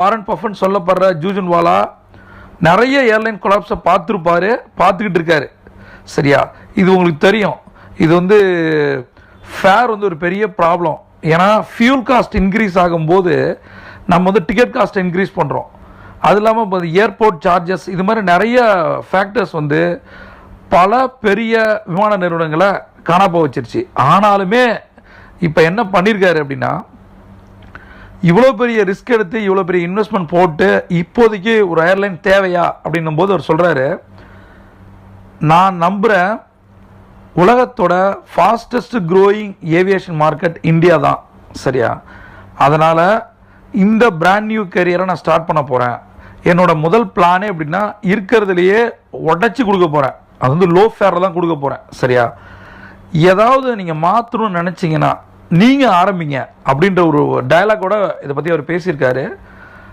Warren பஃபன் சொல்லப்படுற ஜூஜன் வாலா நிறைய airline கொலாப்ஸை பார்த்துருப்பாரு பார்த்துக்கிட்டு இருக்காரு. சரியா? இது உங்களுக்கு தெரியும். இது வந்து ஃபேர் வந்து ஒரு பெரிய ப்ராப்ளம். ஏன்னா ஃபியூல் காஸ்ட் இன்க்ரீஸ் ஆகும்போது நம்ம வந்து டிக்கெட் காஸ்ட் இன்க்ரீஸ் பண்ணுறோம் அது இல்லாமல் இப்போ ஏர்போர்ட் சார்ஜஸ் இது மாதிரி நிறைய ஃபேக்டர்ஸ் வந்து பல பெரிய விமான நிறுவனங்களை காணாப்போ வச்சிருச்சு. ஆனாலுமே இப்போ என்ன பண்ணியிருக்காரு அப்படின்னா இவ்வளோ பெரிய ரிஸ்க் எடுத்து இவ்வளோ பெரிய இன்வெஸ்ட்மெண்ட் போட்டு இப்போதைக்கு ஒரு ஏர்லைன் தேவையா அப்படின்னும் போது அவர் சொல்கிறாரு நான் நம்புகிறேன் உலகத்தோட fastest growing aviation market India தான் சரியா? அதனால் இந்த பிராண்ட் நியூ கரியரை நான் ஸ்டார்ட் பண்ண போகிறேன் என்னோட முதல் பிளானே அப்படின்னா இருக்கிறதுலையே உடச்சி கொடுக்க போகிறேன் அது வந்து லோ ஃபேரில் தான் கொடுக்க போகிறேன் சரியா? ஏதாவது நீங்கள் மாற்றணும்னு நினச்சிங்கன்னா நீங்கள் ஆரம்பிங்க அப்படின்ற ஒரு டயலாகோட இதை பற்றி அவர் பேசியிருக்காரு.